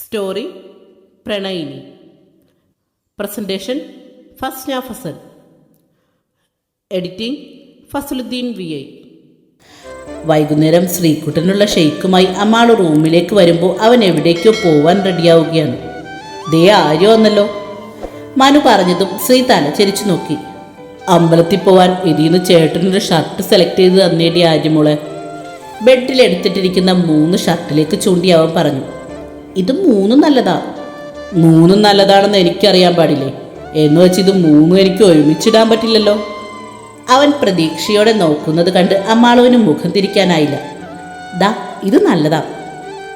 Story Pranayini. Presentation Fasna Fasal editing Fasaluddin V I. വൈകുന്നേരം ശ്രീകുട്ടനുള്ള ഷെയ്ക്കുമായി അമ്മാൾ റൂമിലേക്ക് വരുമ്പോൾ അവൻ എവിടേക്കോ പോവാൻ റെഡിയാവുകയാണ്. ദേ ആരോ എന്നല്ലോ മനു പറഞ്ഞതും ശ്രീ തല ചെരിച്ചു നോക്കി. അമ്പലത്തിൽ പോവാൻ ഇതിന്ന് ചേട്ടനൊരു ഷർട്ട് സെലക്ട് ചെയ്ത് തന്നേടി ആര്യമോളെ. ബെഡിൽ എടുത്തിട്ടിരിക്കുന്ന മൂന്ന് ഷർട്ടിലേക്ക് ചൂണ്ടി അവൻ പറഞ്ഞു. ഇത് മൂന്നും നല്ലതാ. മൂന്നും നല്ലതാണെന്ന് എനിക്കറിയാൻ പാടില്ലേ? എന്ന് വെച്ച് ഇത് മൂന്നും എനിക്ക് ഒരുമിച്ചിടാൻ പറ്റില്ലല്ലോ. അവൻ പ്രതീക്ഷയോടെ നോക്കുന്നത് കണ്ട് അമ്മാളുവിന് മുഖം തിരിക്കാനായില്ല. ദാ ഇത് നല്ലതാ.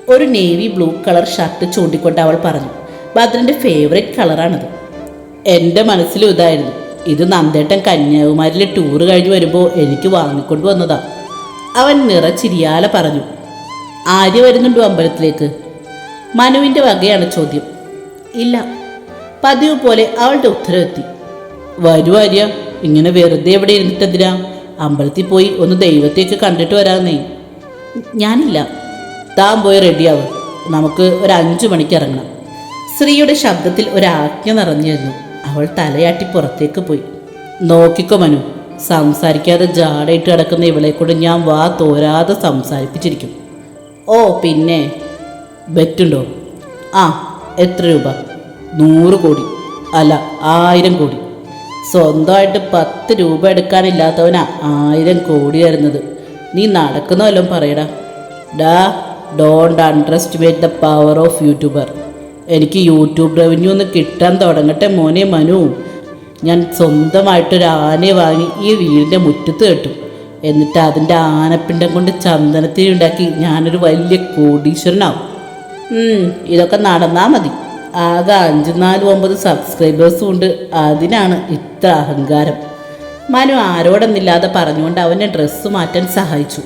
ഒരു നേവി ബ്ലൂ കളർ ഷർട്ട് ചൂണ്ടിക്കൊണ്ട് അവൾ പറഞ്ഞു ഭദ്രന്റെ ഫേവറേറ്റ് കളറാണത്. എന്റെ മനസ്സിലും ഇതായിരുന്നു. ഇത് നന്ദേട്ടൻ കന്യാകുമാരിയിലെ ടൂർ കഴിഞ്ഞ് വരുമ്പോൾ എനിക്ക് വാങ്ങിക്കൊണ്ട് വന്നതാ. അവൻ നിറച്ചിരിയാലെ പറഞ്ഞു ആര്യ വരുന്നുണ്ടോ അമ്പലത്തിലേക്ക്? മനുവിന്റെ വകയാണ് ചോദ്യം. ഇല്ല പതിവ് പോലെ അവളുടെ ഉത്തരവെത്തി. വരൂ ആര്യ ഇങ്ങനെ വെറുതെ എവിടെ ഇരുന്നിട്ടെന്തിനാ? അമ്പലത്തിൽ പോയി ഒന്ന് ദൈവത്തെയൊക്കെ കണ്ടിട്ട് വരാമെന്നേ ഞാനില്ല. താൻ പോയി റെഡിയാവും. നമുക്ക് ഒരു അഞ്ചു മണിക്ക് ഇറങ്ങണം. സ്ത്രീയുടെ ശബ്ദത്തിൽ ഒരാജ്ഞ നിറഞ്ഞിരുന്നു. അവൾ തലയാട്ടി പുറത്തേക്ക് പോയി. നോക്കിക്കോ മനു സംസാരിക്കാതെ ജാടയിട്ട് കിടക്കുന്ന ഇവളെ ഞാൻ വാ തോരാതെ സംസാരിപ്പിച്ചിരിക്കും. ഓ പിന്നെ? ബെറ്റുണ്ടോ? ആ എത്ര രൂപ? നൂറ് കോടി. അല്ല ആയിരം കോടി. സ്വന്തമായിട്ട് പത്ത് രൂപ എടുക്കാനില്ലാത്തവനാ ആയിരം കോടി തരുന്നത്. നീ നടക്കുന്ന പറയടാ. ഡാ don't underestimate the power of YouTuber എനിക്ക് യൂട്യൂബ് റവന്യൂ ഒന്ന് കിട്ടാൻ തുടങ്ങട്ടെ മോനെ മനു. ഞാൻ സ്വന്തമായിട്ടൊരു ആനയെ വാങ്ങി ഈ വീടിന്റെ മുറ്റത്ത് കെട്ടും. എന്നിട്ട് അതിന്റെ ആനപ്പിണ്ടം കൊണ്ട് ചന്ദനത്തിരി ഉണ്ടാക്കി ഞാനൊരു വലിയ കോടീശ്വരനാവും. ഇതൊക്കെ നടന്നാൽ മതി. ആകെ അഞ്ച് നാല് ഒമ്പത് സബ്സ്ക്രൈബേഴ്സും ഉണ്ട്. അതിനാണ് ഇത്ര അഹങ്കാരം. മനു ആരോടെന്നില്ലാതെ പറഞ്ഞുകൊണ്ട് അവനെ ഡ്രസ്സ് മാറ്റാൻ സഹായിച്ചു.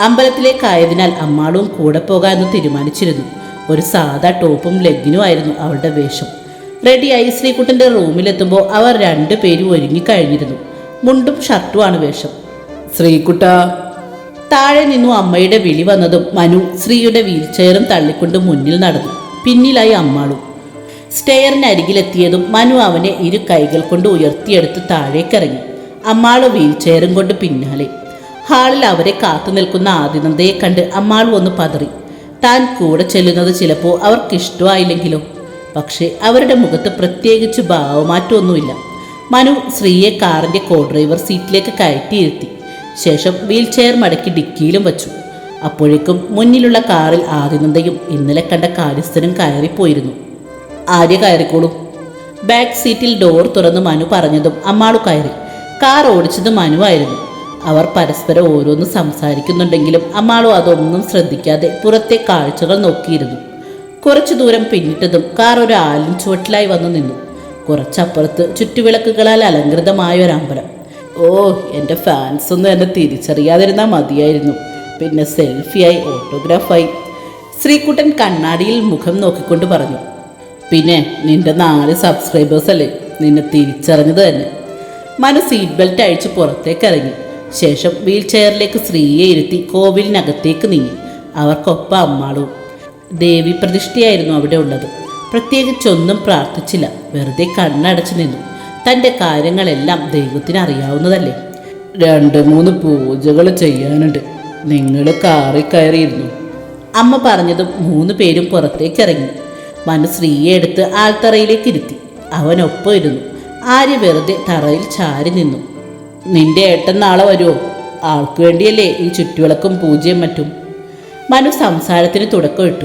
അമ്പലത്തിലേക്കായതിനാൽ അമ്മാളും കൂടെ പോകാമെന്ന് തീരുമാനിച്ചിരുന്നു. ഒരു സാധാ ടോപ്പും ലെഗിനുമായിരുന്നു അവളുടെ വേഷം. റെഡിയായി ശ്രീകുട്ടന്റെ റൂമിലെത്തുമ്പോൾ അവർ രണ്ടുപേരും ഒരുങ്ങിക്കഴിഞ്ഞിരുന്നു മുണ്ടും ഷർട്ടുമാണ് വേഷം. ശ്രീകുട്ട താഴെ നിന്നും അമ്മയുടെ വിളി വന്നതും മനു ശ്രീയുടെ വീൽചെയറും തള്ളിക്കൊണ്ട് മുന്നിൽ നടന്നു. പിന്നിലായി അമ്മാളും. സ്റ്റെയറിനരികിലെത്തിയതും മനു അവനെ ഇരു കൈകൾ കൊണ്ട് ഉയർത്തിയെടുത്ത് താഴേക്കിറങ്ങി. അമ്മാൾ വീൽചെയറും കൊണ്ട് പിന്നാലെ. ഹാളിൽ അവരെ കാത്തു നിൽക്കുന്ന ആദിനന്ദയെ കണ്ട് അമ്മാളും ഒന്ന് പതറി. താൻ കൂടെ ചെല്ലുന്നത് ചിലപ്പോൾ അവർക്കിഷ്ടമായില്ലെങ്കിലോ? പക്ഷേ അവരുടെ മുഖത്ത് പ്രത്യേകിച്ച് ഭാവമാറ്റമൊന്നുമില്ല. മനു ശ്രീയെ കാറിന്റെ കോ ഡ്രൈവർ സീറ്റിലേക്ക് കയറ്റിയിരുത്തി. ശേഷം വീൽ ചെയർ മടക്കി ഡിക്കിയിലും വച്ചു. അപ്പോഴേക്കും മുന്നിലുള്ള കാറിൽ ആദിനന്ദയും ഇന്നലെ കണ്ട കാര്യസ്ഥനും കയറിപ്പോയിരുന്നു. ആര്യ കയറിക്കോളൂ. ബാക്ക് സീറ്റിൽ ഡോർ തുറന്ന് മനു പറഞ്ഞതും അമ്മാളു കയറി. കാർ ഓടിച്ചത് മനുവായിരുന്നു. അവർ പരസ്പരം ഓരോന്ന് സംസാരിക്കുന്നുണ്ടെങ്കിലും അമ്മാളു അതൊന്നും ശ്രദ്ധിക്കാതെ പുറത്തെ കാഴ്ചകൾ നോക്കിയിരുന്നു. കുറച്ചു ദൂരം പിന്നിട്ടതും കാർ ഒരു ആലിൻ ചുവട്ടിലായി വന്നു നിന്നു. കുറച്ചപ്പുറത്ത് ചുറ്റുവിളക്കുകളാൽ അലങ്കൃതമായ ഒരു അമ്പലം ഓ എന്റെ ഫാൻസ് ഒന്നും എന്നെ തിരിച്ചറിയാതിരുന്നാൽ മതിയായിരുന്നു. പിന്നെ സെൽഫിയായി ഓട്ടോഗ്രാഫായി ശ്രീകുട്ടൻ കണ്ണാടിയിൽ മുഖം നോക്കിക്കൊണ്ട് പറഞ്ഞു പിന്നെ നിന്റെ നാല് സബ്സ്ക്രൈബേഴ്സ് അല്ലേ? നിന്നെ തിരിച്ചറിഞ്ഞത് തന്നെ. മനു സീറ്റ് ബെൽറ്റ് അഴിച്ച് പുറത്തേക്ക് ഇറങ്ങി ശേഷം വീൽ ചെയറിലേക്ക് സ്ത്രീയെ ഇരുത്തി കോവിലിനകത്തേക്ക് നീങ്ങി. അവർക്കൊപ്പം അമ്മാളും ദേവി പ്രതിഷ്ഠയായിരുന്നു അവിടെ ഉള്ളത്. പ്രത്യേകിച്ചൊന്നും പ്രാർത്ഥിച്ചില്ല. വെറുതെ കണ്ണടച്ചു നിന്നു. തന്റെ കാര്യങ്ങളെല്ലാം ദൈവത്തിന് അറിയാവുന്നതല്ലേ? രണ്ട് മൂന്ന് പൂജകൾ ചെയ്യാനുണ്ട്. നിങ്ങൾ കാറി കയറിയിരുന്നു. അമ്മ പറഞ്ഞതും മൂന്ന് പേരും പുറത്തേക്ക് ഇറങ്ങി മനു സ്ത്രീയെ എടുത്ത് ആൽത്തറയിലേക്ക് ഇരുത്തി. അവനൊപ്പം ഇരുന്നു. ആര്യ വെറുതെ തറയിൽ ചാരി നിന്നു. നിന്റെ ഏട്ടൻ നാളെ വരുമോ ആൾക്ക് വേണ്ടിയല്ലേ ഈ ചുറ്റുവിളക്കും പൂജയും മറ്റും? മനു സംസാരത്തിന് തുടക്കമിട്ടു.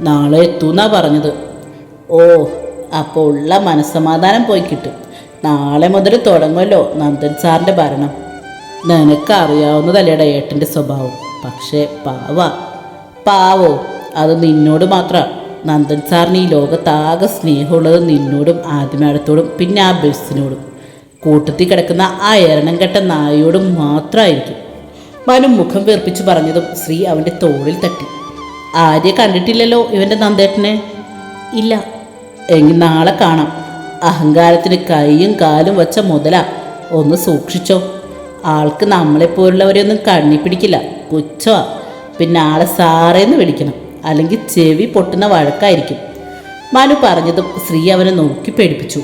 നാളെ എത്തൂന്നാ പറഞ്ഞത്. ഓ അപ്പോൾ ഉള്ള മനസ്സമാധാനം പോയി കിട്ടും. നാളെ മുതൽ തുടങ്ങുമല്ലോ നന്ദൻ സാറിന്റെ ഭരണം. നിനക്കറിയാവുന്നതല്ലേടാ ഏട്ടന്റെ സ്വഭാവം. പക്ഷേ പാവ. പാവോ അത് നിന്നോട് മാത്രമാണ് നന്ദൻ സാറിന് ഈ ലോകത്താകെ സ്നേഹമുള്ളത് നിന്നോടും ആദ്യമേടത്തോടും പിന്നെ ആ ബസ്സിനോടും. കൂട്ടത്തിൽ കിടക്കുന്ന ആ എരണം കെട്ട നായയോടും മാത്രമായിരിക്കും മനു മുഖം വീർപ്പിച്ച് പറഞ്ഞതും ശ്രീ അവന്റെ തോളിൽ തട്ടി. ആര്യ കണ്ടിട്ടില്ലല്ലോ ഇവന്റെ നന്ദേട്ടനെ? ഇല്ല. എങ്കിൽ നാളെ കാണാം. അഹങ്കാരത്തിന് കൈയും കാലും വച്ച മുതല ഒന്ന് സൂക്ഷിച്ചോ. ആൾക്ക് നമ്മളെപ്പോലുള്ളവരെയൊന്നും കണ്ണി പിടിക്കില്ല. പുച്ഛമാ. പിന്നെ ആളെ സാറേന്ന് വിളിക്കണം. അല്ലെങ്കിൽ ചെവി പൊട്ടുന്ന വഴക്കായിരിക്കും. മനു പറഞ്ഞതും ശ്രീ അവനെ നോക്കി പേടിപ്പിച്ചു.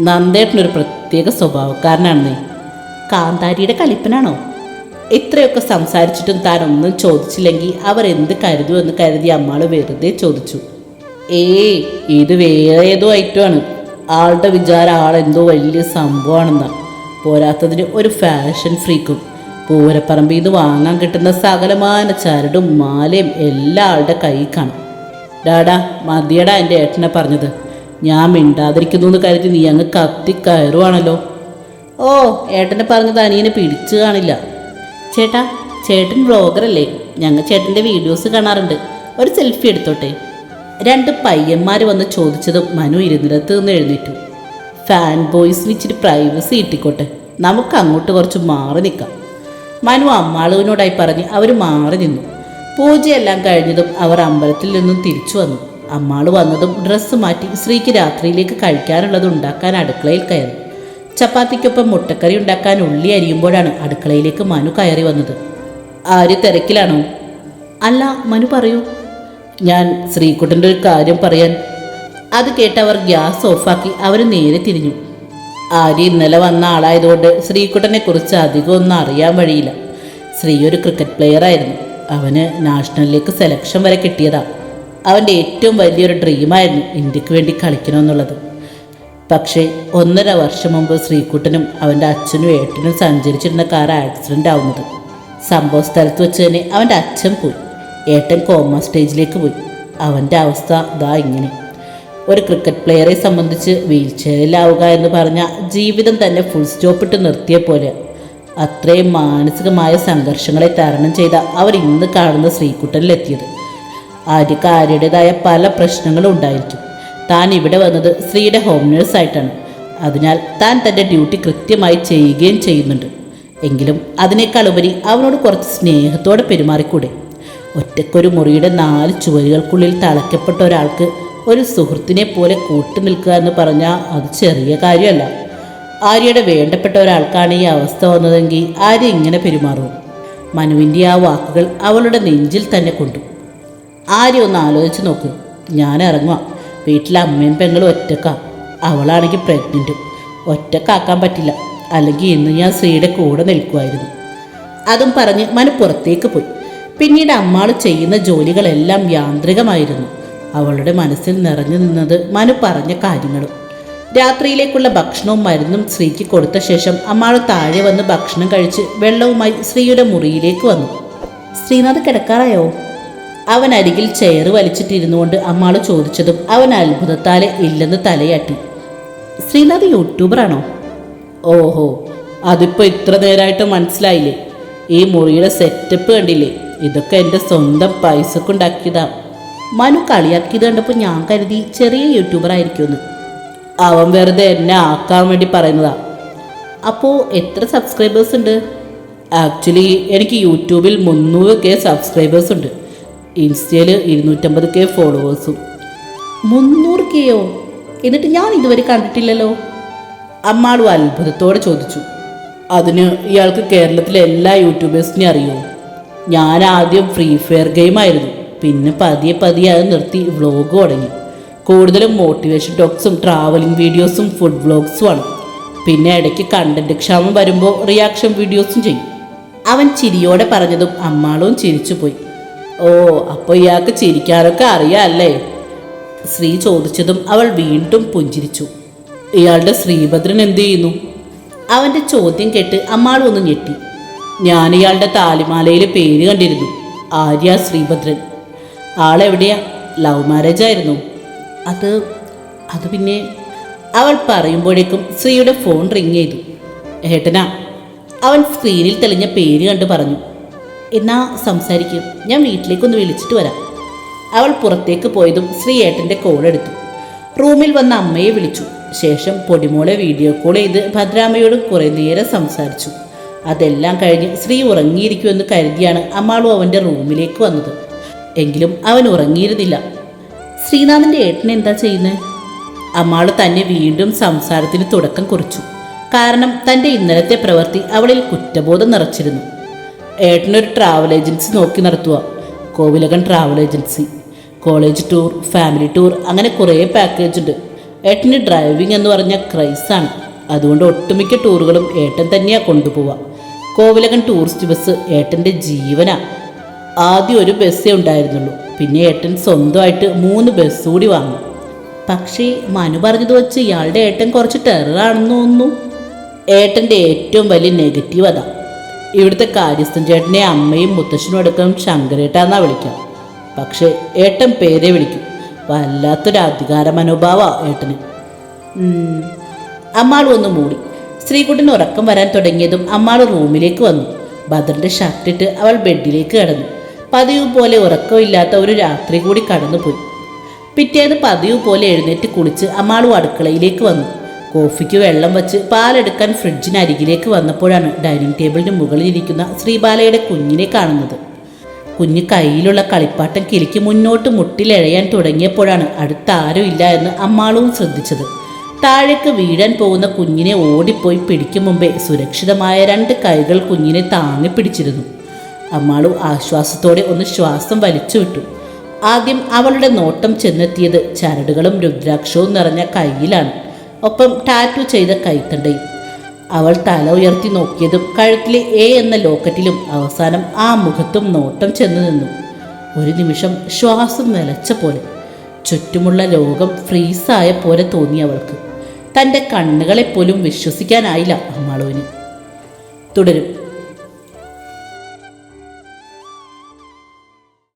നന്ദേട്ടനൊരു പ്രത്യേക സ്വഭാവക്കാരനാണെന്നേ. കാന്താരിയുടെ കളിപ്പനാണോ ഇത്രയൊക്കെ സംസാരിച്ചിട്ടും താൻ ഒന്നും ചോദിച്ചില്ലെങ്കിൽ അവർ എന്ത് കരുതുമെന്ന് കരുതി അമ്മാൾ വെറുതെ ചോദിച്ചു. ഏയ് ഇത് വേറെ ഏതോ ഐറ്റമാണ് ആളുടെ വിചാരം ആളെന്തോ വലിയ സംഭവമാണെന്നാ. പോരാത്തതിന് ഒരു ഫാഷൻ ഫ്രീക്കും പൂരപ്പറമ്പിൽ നിന്ന് വാങ്ങാൻ കിട്ടുന്ന സകലമാന ചരടും മാലയും എല്ലാ ആളുടെ കൈ കാണും. ഡാഡാ മതിയടാ എന്റെ ഏട്ടനെ പറഞ്ഞത്. ഞാൻ മിണ്ടാതിരിക്കുന്നു എന്ന് കരുതി നീ അങ്ങ് കത്തി കയറുവാണല്ലോ. ഓ ഏട്ടനെ പറഞ്ഞത് അനിയനെ പിടിച്ചു കാണില്ല. ചേട്ടാ ചേട്ടൻ വ്ളോഗറല്ലേ ഞങ്ങൾ ചേട്ടന്റെ വീഡിയോസ് കാണാറുണ്ട്. ഒരു സെൽഫി എടുത്തോട്ടെ? രണ്ട് പയ്യന്മാർ വന്ന് ചോദിച്ചതും മനു ഇരുന്നിടത്ത് നിന്ന് എഴുന്നേറ്റു. ഫാൻ ബോയ്സിന് ഇച്ചിരി പ്രൈവസി കിട്ടിക്കോട്ടെ. നമുക്ക് അങ്ങോട്ട് കുറച്ച് മാറി നിൽക്കാം. മനു അമ്മാളുവിനോടായി പറഞ്ഞ് അവർ മാറി നിന്നു. പൂജയെല്ലാം കഴിഞ്ഞതും അവർ അമ്പലത്തിൽ നിന്നും തിരിച്ചു വന്നു. അമ്മാൾ വന്നതും ഡ്രസ്സ് മാറ്റി സ്ത്രീക്ക് രാത്രിയിലേക്ക് കഴിക്കാനുള്ളത് ഉണ്ടാക്കാൻ അടുക്കളയിൽ കയറി. ചപ്പാത്തിക്കൊപ്പം മുട്ടക്കറി ഉണ്ടാക്കാൻ ഉള്ളി അരിയുമ്പോഴാണ് അടുക്കളയിലേക്ക് മനു കയറി വന്നത്. ആര് തിരക്കിലാണോ? അല്ല മനു പറയൂ. ഞാൻ ശ്രീകുട്ടന്റെ ഒരു കാര്യം പറയാൻ. അത് കേട്ടവർ ഗ്യാസ് ഓഫാക്കി അവർ നേരെ തിരിഞ്ഞു. ആര്യ ഇന്നലെ വന്ന ആളായതുകൊണ്ട് ശ്രീകുട്ടനെ കുറിച്ച് അധികം ഒന്നും അറിയാൻ വഴിയില്ല. ശ്രീ ഒരു ക്രിക്കറ്റ് പ്ലെയർ ആയിരുന്നു. അവന് നാഷണലിലേക്ക് സെലക്ഷൻ വരെ കിട്ടിയതാ. അവന്റെ ഏറ്റവും വലിയൊരു ഡ്രീമായിരുന്നു ഇന്ത്യയ്ക്ക് വേണ്ടി കളിക്കണമെന്നുള്ളത്. പക്ഷേ ഒന്നര വർഷം മുമ്പ് ശ്രീകുട്ടനും അവന്റെ അച്ഛനും ഏട്ടനും സഞ്ചരിച്ചിരുന്ന കാർ ആക്സിഡന്റ് ആവുന്നത്. സംഭവ സ്ഥലത്ത് വെച്ച് തന്നെ അവന്റെ അച്ഛൻ പോയി. ഏട്ടൻ കോമ സ്റ്റേജിലേക്ക് പോയി. അവന്റെ അവസ്ഥ ഇതാ ഇങ്ങനെ. ഒരു ക്രിക്കറ്റ് പ്ലെയറെ സംബന്ധിച്ച് വീൽ ചെയറിലാവുക എന്ന് പറഞ്ഞാൽ ജീവിതം തന്നെ ഫുൾ സ്റ്റോപ്പ് ഇട്ട് നിർത്തിയ പോലെ. അത്രയും മാനസികമായ സംഘർഷങ്ങളെ തരണം ചെയ്ത അവർ ഇന്ന് കാണുന്ന ശ്രീകുട്ടനിലെത്തിയത്. ആര്യക്ക് ആര്യയുടേതായ പല പ്രശ്നങ്ങളും ഉണ്ടായിരിക്കും. താൻ ഇവിടെ വന്നത് സ്ത്രീയുടെ ഹോം നേഴ്സായിട്ടാണ് അതിനാൽ താൻ തന്റെ ഡ്യൂട്ടി കൃത്യമായി ചെയ്യുകയും ചെയ്യുന്നുണ്ട്. എങ്കിലും അതിനേക്കാളുപരി അവനോട് കുറച്ച് സ്നേഹത്തോടെ പെരുമാറിക്കൂടെ? ഒറ്റക്കൊരു മുറിയുടെ നാല് ചുവരുകൾക്കുള്ളിൽ തളയ്ക്കപ്പെട്ട ഒരാൾക്ക് ഒരു സുഹൃത്തിനെ പോലെ കൂട്ടു നിൽക്കുക എന്ന് പറഞ്ഞാൽ അത് ചെറിയ കാര്യമല്ല. ആര്യയുടെ വേണ്ടപ്പെട്ട ഒരാൾക്കാണ് ഈ അവസ്ഥ വന്നതെങ്കിൽ ആര്യ ഇങ്ങനെ പെരുമാറും? മനുവിന്റെ ആ വാക്കുകൾ അവളുടെ നെഞ്ചിൽ തന്നെ കൊണ്ടു. ആര്യ ഒന്ന് ആലോചിച്ച് നോക്ക്. ഞാൻ ഇറങ്ങുക വീട്ടിലെ അമ്മയും പെങ്ങളും ഒറ്റക്കാ. അവളാണെങ്കിൽ പ്രഗ്നന്റും ഒറ്റക്കാക്കാൻ പറ്റില്ല. അല്ലെങ്കിൽ ഇന്ന് ഞാൻ ശ്രീയുടെ കൂടെ നിൽക്കുമായിരുന്നു അതും പറഞ്ഞ് മനു പുറത്തേക്ക് പോയി. പിന്നീട് അമ്മാൾ ചെയ്യുന്ന ജോലികളെല്ലാം യാന്ത്രികമായിരുന്നു. അവളുടെ മനസ്സിൽ നിറഞ്ഞു നിന്നത് മനു പറഞ്ഞ കാര്യങ്ങളും. രാത്രിയിലേക്കുള്ള ഭക്ഷണവും മരുന്നും ശ്രീക്ക് കൊടുത്ത ശേഷം അമ്മാൾ താഴെ വന്ന് ഭക്ഷണം കഴിച്ച് വെള്ളവുമായി ശ്രീയുടെ മുറിയിലേക്ക് വന്നു. ശ്രീനാഥ് കിടക്കാറായോ? അവൻ അരികിൽ ചെയർ വലിച്ചിട്ടിരുന്നുകൊണ്ട് അമ്മാൾ ചോദിച്ചതും അവൻ അത്ഭുതത്താലെ ഇല്ലെന്ന് തലയാട്ടി. ശ്രീനാഥ് യൂട്യൂബറാണോ ഓഹോ അതിപ്പോ ഇത്ര നേരമായിട്ട് മനസ്സിലായില്ലേ? ഈ മുറിയുടെ സെറ്റപ്പ് കണ്ടില്ലേ? ഇതൊക്കെ എന്റെ സ്വന്തം പൈസക്കുണ്ടാക്കിയതാ മനു കളിയാക്കിയത് കണ്ടപ്പോൾ ഞാൻ കരുതി ചെറിയ യൂട്യൂബർ ആയിരിക്കുമെന്ന്. അവൻ വെറുതെ എന്നെ ആക്കാൻ വേണ്ടി പറയുന്നതാ. അപ്പോൾ എത്ര സബ്സ്ക്രൈബേഴ്സ് ഉണ്ട്? ആക്ച്വലി എനിക്ക് യൂട്യൂബിൽ മുന്നൂറ് കെ സബ്സ്ക്രൈബേഴ്സ് ഉണ്ട്. ഇൻസ്റ്റയിൽ ഇരുന്നൂറ്റമ്പത് കെ ഫോളോവേഴ്സും മുന്നൂറ് കെയോ എന്നിട്ട് ഞാൻ ഇതുവരെ കണ്ടിട്ടില്ലല്ലോ? അമ്മാളും അത്ഭുതത്തോടെ ചോദിച്ചു. അതിന് ഇയാൾക്ക് കേരളത്തിലെ എല്ലാ യൂട്യൂബേഴ്സിനെ അറിയുമോ? ഞാൻ ആദ്യം ഫ്രീ ഫയർ ഗെയിമായിരുന്നു പിന്നെ പതിയെ പതിയെ അത് നിർത്തി വ്ളോഗ് തുടങ്ങി. കൂടുതലും മോട്ടിവേഷൻ ടോക്സും ട്രാവലിംഗ് വീഡിയോസും ഫുഡ് വ്ളോഗ്സുമാണ് പിന്നെ ഇടയ്ക്ക് കണ്ടന്റ് ക്ഷാമം വരുമ്പോൾ റിയാക്ഷൻ വീഡിയോസും ചെയ്യും. അവൻ ചിരിയോടെ പറഞ്ഞതും അമ്മാളും ചിരിച്ചുപോയി. ഓ അപ്പോൾ ഇയാൾക്ക് ചിരിക്കാനൊക്കെ അറിയാമല്ലേ ശ്രീ ചോദിച്ചതും അവൾ വീണ്ടും പുഞ്ചിരിച്ചു. ഇയാളുടെ ശ്രീഭദ്രൻ എന്തു ചെയ്യുന്നു? അവന്റെ ചോദ്യം കേട്ട് അമ്മാളും ഒന്ന് ഞെട്ടി. ഞാൻ ഇയാളുടെ താലിമാലയിൽ പേര് കണ്ടിരുന്നു. ആര്യ ശ്രീഭദ്രൻ. ആളെവിടെയാ ലവ് മാരേജ് ആയിരുന്നു. അത് അത് പിന്നെ അവൾ പറയുമ്പോഴേക്കും ശ്രീയുടെ ഫോൺ റിങ് ചെയ്തു. ഏട്ടനാ അവൻ സ്ക്രീനിൽ തെളിഞ്ഞ പേര് കണ്ട് പറഞ്ഞു. എന്നാ സംസാരിക്കും ഞാൻ വീട്ടിലേക്കൊന്ന് വിളിച്ചിട്ട് വരാം. അവൾ പുറത്തേക്ക് പോയതും ശ്രീ ഏട്ടന്റെ കോൾ എടുത്തു. റൂമിൽ വന്ന അമ്മയെ വിളിച്ചു. ശേഷം പൊടിമോളെ വീഡിയോ കോൾ ചെയ്ത് ഭദ്രാമ്മയോട് കുറേ നേരം സംസാരിച്ചു. അതെല്ലാം കഴിഞ്ഞ് ശ്രീ ഉറങ്ങിയിരിക്കുമെന്ന് കരുതിയാണ് അമ്മാളും അവന്റെ റൂമിലേക്ക് വന്നത്. എങ്കിലും അവൻ ഉറങ്ങിയിരുന്നില്ല. ശ്രീനാഥിന്റെ ഏട്ടൻ എന്താ ചെയ്യുന്നത് അമ്മാൾ തന്നെ വീണ്ടും സംസാരത്തിന് തുടക്കം കുറിച്ചു. കാരണം തന്റെ ഇന്നലത്തെ പ്രവൃത്തി അവളിൽ കുറ്റബോധം നിറച്ചിരുന്നു. ഏട്ടനൊരു ട്രാവൽ ഏജൻസി നോക്കി നടത്തുക. Kovilakan travel agency college tour family tour അങ്ങനെ കുറേ പാക്കേജ് ഉണ്ട്. ഏട്ടന് ഡ്രൈവിംഗ് എന്ന് പറഞ്ഞ ക്രൈസാണ് അതുകൊണ്ട് ഒട്ടുമിക്ക ടൂറുകളും ഏട്ടൻ തന്നെയാണ് കൊണ്ടുപോവുക. കോവിലകൻ ടൂറിസ്റ്റ് ബസ് ഏട്ടന്റെ ജീവന. ആദ്യം ഒരു ബസ്സേ ഉണ്ടായിരുന്നുള്ളൂ. പിന്നെ ഏട്ടൻ സ്വന്തമായിട്ട് മൂന്ന് ബസ് കൂടി വാങ്ങി. പക്ഷേ മനു പറഞ്ഞത് വെച്ച് ഇയാളുടെ ഏട്ടൻ കുറച്ച് ടെററാണെന്ന് തോന്നുന്നു. ഏട്ടന്റെ ഏറ്റവും വലിയ നെഗറ്റീവ് അതാ. ഇവിടുത്തെ കാര്യസ്ഥൻ ചേട്ടനെ അമ്മയും മുത്തശ്ശനും അടക്കം ശങ്കരേട്ടാന്നാ വിളിക്കാം. പക്ഷേ ഏട്ടൻ പേരെ വിളിക്കും. വല്ലാത്തൊരു അധികാര മനോഭാവ ഏട്ടന്. അമ്മാൾ ഒന്ന് മൂടി. ശ്രീകുട്ടന് ഉറക്കം വരാൻ തുടങ്ങിയതും അമ്മാൾ റൂമിലേക്ക് വന്നു. ഭദ്രന്റെ ഷർട്ടിട്ട് അവൾ ബെഡിലേക്ക് കടന്നു. പതിവ് പോലെ ഉറക്കമില്ലാത്ത ഒരു രാത്രി കൂടി കടന്നുപോയി. പിറ്റേന്ന് പതിവ് പോലെ എഴുന്നേറ്റ് കുളിച്ച് അമ്മാളും അടുക്കളയിലേക്ക് വന്നു. കോഫിക്ക് വെള്ളം വച്ച് പാലെടുക്കാൻ ഫ്രിഡ്ജിനരികിലേക്ക് വന്നപ്പോഴാണ് ഡൈനിങ് ടേബിളിന് മുകളിലിരിക്കുന്ന ശ്രീബാലയുടെ കുഞ്ഞിനെ കാണുന്നത്. കുഞ്ഞ് കയ്യിലുള്ള കളിപ്പാട്ടം കിലിക്ക് മുന്നോട്ട് മുട്ടിലിഴയാൻ തുടങ്ങിയപ്പോഴാണ് അടുത്ത ആരും ഇല്ല എന്ന് അമ്മാളും ശ്രദ്ധിച്ചത്. താഴേക്ക് വീഴാൻ പോകുന്ന കുഞ്ഞിനെ ഓടിപ്പോയി പിടിക്കും മുമ്പേ സുരക്ഷിതമായ രണ്ട് കൈകൾ കുഞ്ഞിനെ താങ്ങി പിടിച്ചിരുന്നു. അമ്മാളു ആശ്വാസത്തോടെ ഒന്ന് ശ്വാസം വലിച്ചു വിട്ടു ആദ്യം അവളുടെ നോട്ടം ചെന്നെത്തിയത് ചരടുകളും രുദ്രാക്ഷവും നിറഞ്ഞ കൈയിലാണ്. ഒപ്പം ടാറ്റു ചെയ്ത കൈത്തണ്ടയും. അവൾ തല ഉയർത്തി നോക്കിയതും കഴുത്തിലെ എ എന്ന ലോക്കറ്റിലും അവസാനം ആ മുഖത്തും നോട്ടം ചെന്നു നിന്നു. ഒരു നിമിഷം ശ്വാസം നിലച്ച പോലെ. ചുറ്റുമുള്ള ലോകം ഫ്രീസായ പോലെ തോന്നി അവൾക്ക്. തന്റെ കണ്ണുകളെപ്പോലും വിശ്വസിക്കാനായില്ല അമ്മാളുവിന്. തുടരും.